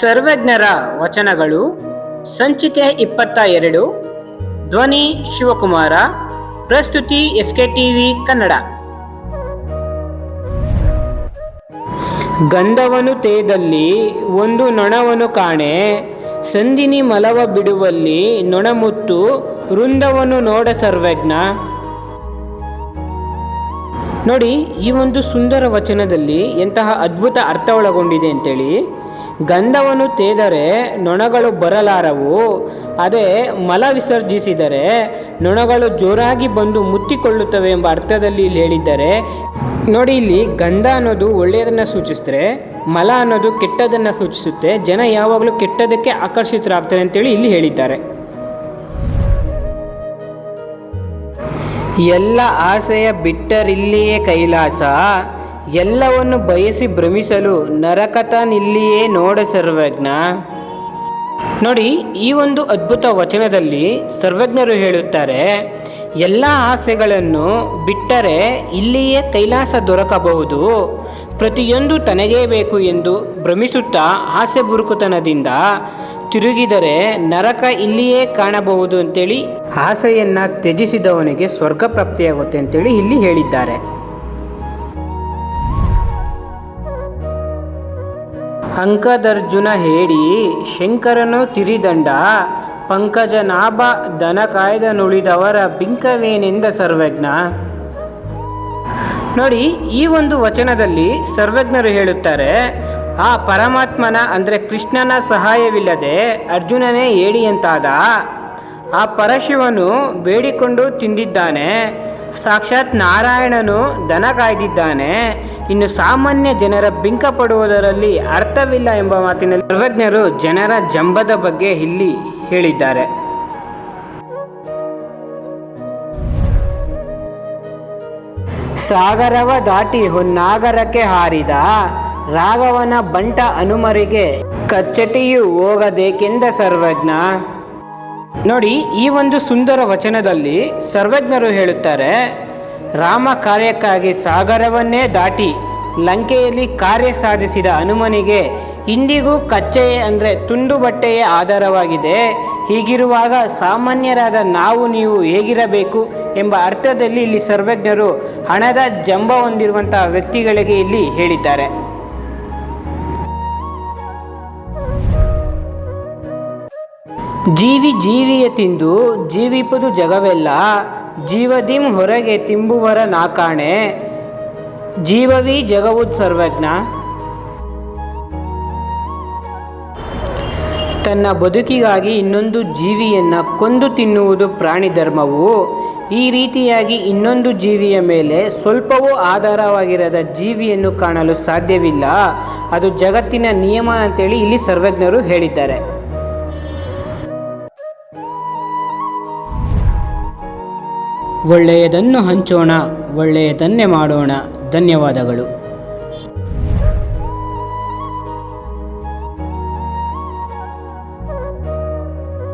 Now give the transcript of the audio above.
ಸರ್ವಜ್ಞರ ವಚನಗಳು, ಸಂಚಿಕೆ ಇಪ್ಪತ್ತ ಎರಡು ಧ್ವನಿ ಶಿವಕುಮಾರ, ಪ್ರಸ್ತುತಿ ಎಸ್ಕೆ ಟಿವಿ ಕನ್ನಡ. ಗಂಧವನು ತೇದಲ್ಲಿ ಒಂದು ನೊಣವನು ಕಾಣೆ, ಸಂದಿನಿ ಮಲವ ಬಿಡುವಲ್ಲಿ ನೊಣಮುತ್ತು, ವೃಂದವನು ನೋಡ ಸರ್ವಜ್ಞ. ನೋಡಿ, ಈ ಒಂದು ಸುಂದರ ವಚನದಲ್ಲಿ ಎಂತಹ ಅದ್ಭುತ ಅರ್ಥ ಒಳಗೊಂಡಿದೆ ಅಂತೇಳಿ. ಗಂಧವನ್ನು ತೇದರೆ ನೊಣಗಳು ಬರಲಾರವು. ಅದೇ ಮಲ ವಿಸರ್ಜಿಸಿದರೆ ನೊಣಗಳು ಜೋರಾಗಿ ಬಂದು ಮುತ್ತಿಕೊಳ್ಳುತ್ತವೆ ಎಂಬ ಅರ್ಥದಲ್ಲಿ ಇಲ್ಲಿ ಹೇಳಿದ್ದಾರೆ. ನೋಡಿ ಇಲ್ಲಿ ಗಂಧ ಅನ್ನೋದು ಒಳ್ಳೆಯದನ್ನು ಸೂಚಿಸಿದ್ರೆ, ಮಲ ಅನ್ನೋದು ಕೆಟ್ಟದನ್ನು ಸೂಚಿಸುತ್ತೆ, ಜನ ಯಾವಾಗಲೂ ಕೆಟ್ಟದಕ್ಕೆ ಆಕರ್ಷಿತರಾಗ್ತಾರೆ ಅಂತೇಳಿ ಇಲ್ಲಿ ಹೇಳಿದ್ದಾರೆ. ಎಲ್ಲ ಆಸೆಯ ಬಿಟ್ಟರಿಲ್ಲಿಯೇ ಕೈಲಾಸ ಎಲ್ಲವನ್ನು ಬಯಸಿ ಭ್ರಮಿಸಲು ನರಕತನಿಲ್ಲಿಯೇ ನೋಡ ಸರ್ವಜ್ಞ. ನೋಡಿ, ಈ ಒಂದು ಅದ್ಭುತ ವಚನದಲ್ಲಿ ಸರ್ವಜ್ಞರು ಹೇಳುತ್ತಾರೆ, ಎಲ್ಲ ಆಸೆಗಳನ್ನು ಬಿಟ್ಟರೆ ಇಲ್ಲಿಯೇ ಕೈಲಾಸ ದೊರಕಬಹುದು. ಪ್ರತಿಯೊಂದು ತನಗೇ ಬೇಕು ಎಂದು ಭ್ರಮಿಸುತ್ತಾ ಆಸೆ ಬುರುಕುತನದಿಂದ ತಿರುಗಿದರೆ ನರಕ ಇಲ್ಲಿಯೇ ಕಾಣಬಹುದು ಅಂತೇಳಿ ಆಸೆಯನ್ನು ತ್ಯಜಿಸಿದವನಿಗೆ ಸ್ವರ್ಗ ಪ್ರಾಪ್ತಿಯಾಗುತ್ತೆ ಅಂತೇಳಿ ಇಲ್ಲಿ ಹೇಳಿದ್ದಾರೆ. ಅಂಕದರ್ಜುನ ಹೇಳಿ, ಶಂಕರನು ತಿರಿದಂಡ, ಪಂಕಜನಾಭ ದನ ಕಾಯ್ದ ನುಳಿದವರ ಬಿಂಕವೇನೆಂದ ಸರ್ವಜ್ಞ? ನೋಡಿ, ಈ ಒಂದು ವಚನದಲ್ಲಿ ಸರ್ವಜ್ಞರು ಹೇಳುತ್ತಾರೆ, ಆ ಪರಮಾತ್ಮನ ಅಂದರೆ ಕೃಷ್ಣನ ಸಹಾಯವಿಲ್ಲದೆ ಅರ್ಜುನನೇ ಏಡಿಯಂತಾದ ಆ ಪರಶಿವನು ಬೇಡಿಕೊಂಡು ತಿಂದಿದ್ದಾನೆ ಸಾಕ್ಷಾತ್ ನಾರಾಯಣನು ದನ ಕಾಯ್ದಿದ್ದಾನೆ. ಇನ್ನು ಸಾಮಾನ್ಯ ಜನರ ಬಿಂಕ ಪಡುವುದರಲ್ಲಿ ಅರ್ಥವಿಲ್ಲ ಎಂಬ ಮಾತಿನಲ್ಲಿ ಸರ್ವಜ್ಞರು ಜನರ ಜಂಬದ ಬಗ್ಗೆ ಇಲ್ಲಿ ಹೇಳಿದ್ದಾರೆ. ಸಾಗರವ ದಾಟಿ ಹೊನ್ನಾಗರಕ್ಕೆ ಹಾರಿದ ರಾಘವನ ಬಂಟ ಅನುಮರಿಗೆ ಕಚ್ಚಟಿಯು ಹೋಗಬೇಕೆಂದ ಸರ್ವಜ್ಞ. ನೋಡಿ, ಈ ಒಂದು ಸುಂದರ ವಚನದಲ್ಲಿ ಸರ್ವಜ್ಞರು ಹೇಳುತ್ತಾರೆ, ರಾಮ ಕಾರ್ಯಕ್ಕಾಗಿ ಸಾಗರವನ್ನೇ ದಾಟಿ ಲಂಕೆಯಲ್ಲಿ ಕಾರ್ಯ ಸಾಧಿಸಿದ ಹನುಮನಿಗೆ ಇಂದಿಗೂ ಕಚ್ಚೆ ಅಂದರೆ ತುಂಡು ಬಟ್ಟೆಯೇ ಆಧಾರವಾಗಿದೆ. ಹೀಗಿರುವಾಗ ಸಾಮಾನ್ಯರಾದ ನಾವು ನೀವು ಹೇಗಿರಬೇಕು? ಎಂಬ ಅರ್ಥದಲ್ಲಿ ಇಲ್ಲಿ ಸರ್ವಜ್ಞರು ಹಣದ ಜಂಬ ಹೊಂದಿರುವಂತಹ ವ್ಯಕ್ತಿಗಳಿಗೆ ಇಲ್ಲಿ ಹೇಳಿದ್ದಾರೆ. ಜೀವಿ ಜೀವಿಯ ತಿಂದು ಜೀವಿಪದು ಜಗವೆಲ್ಲ, ಜೀವದಿಂ ಹೊರಗೆ ತಿಂಬುವರ ನಾಕಾಣೆ, ಜೀವವಿ ಜಗವು ಸರ್ವಜ್ಞ. ತನ್ನ ಬದುಕಿಗಾಗಿ ಇನ್ನೊಂದು ಜೀವಿಯನ್ನು ಕೊಂದು ತಿನ್ನುವುದು ಪ್ರಾಣಿ ಧರ್ಮವು ಈ ರೀತಿಯಾಗಿ ಇನ್ನೊಂದು ಜೀವಿಯ ಮೇಲೆ ಸ್ವಲ್ಪವೂ ಆಧಾರವಾಗಿರದ ಜೀವಿಯನ್ನು ಕಾಣಲು ಸಾಧ್ಯವಿಲ್ಲ. ಅದು ಜಗತ್ತಿನ ನಿಯಮ ಅಂತೇಳಿ ಇಲ್ಲಿ ಸರ್ವಜ್ಞರು ಹೇಳಿದ್ದಾರೆ. ಒಳ್ಳೆಯದನ್ನು ಹಂಚೋಣ ಒಳ್ಳೆಯದನ್ನೇ ಮಾಡೋಣ. ಧನ್ಯವಾದಗಳು.